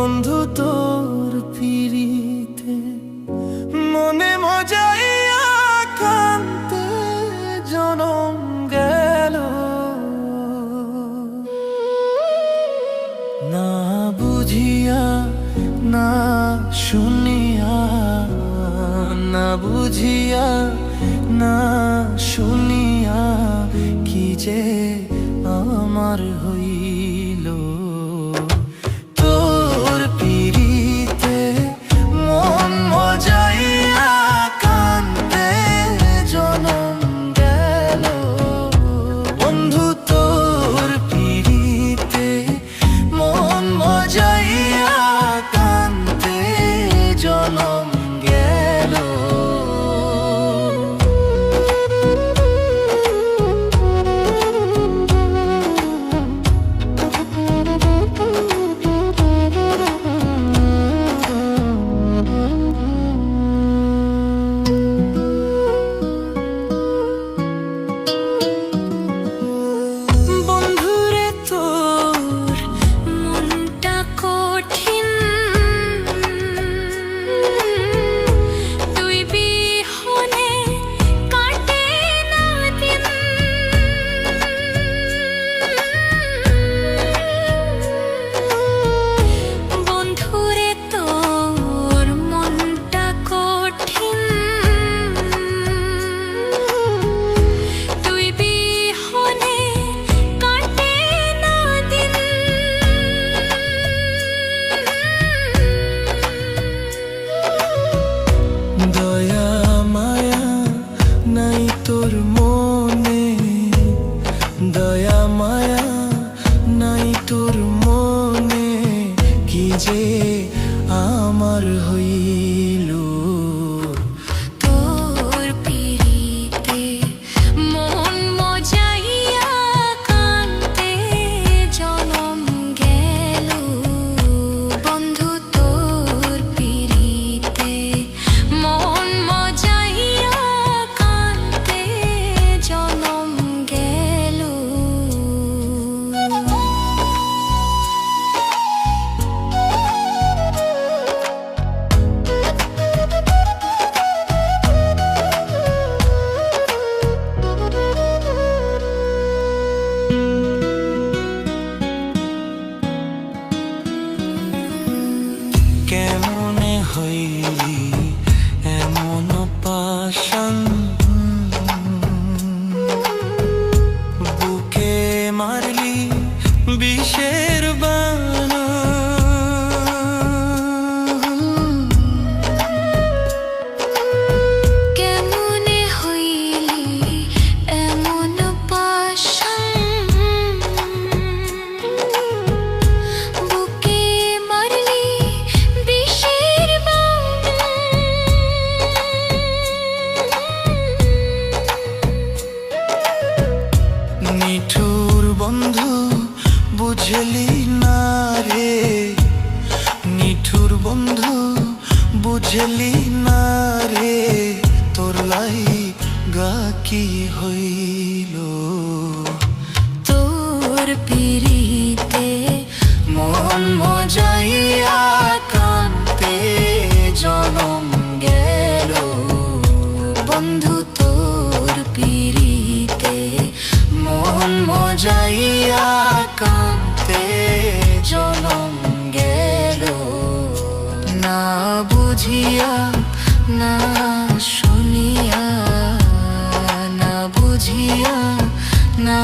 বন্ধু তোর পিড়িতে। মনে মজাইয়া কান্তে জনম গেল। না বুঝিয়া, না শুনিয়া, না বুঝিয়া, না শুনিয়া, কি যে আমার হইল দয়া মায়া নাই তোর মনে। দয়া মায়া নাই তোর মনে। কি যে আমার হইল মারলি বিষের বানা বন্ধু বুঝলি না রে। নিঠুর বন্ধু বুঝলি না রে। তোর লাই গা কি হইল? না বুঝিয়া না শুনিয়া না বুঝিয়া না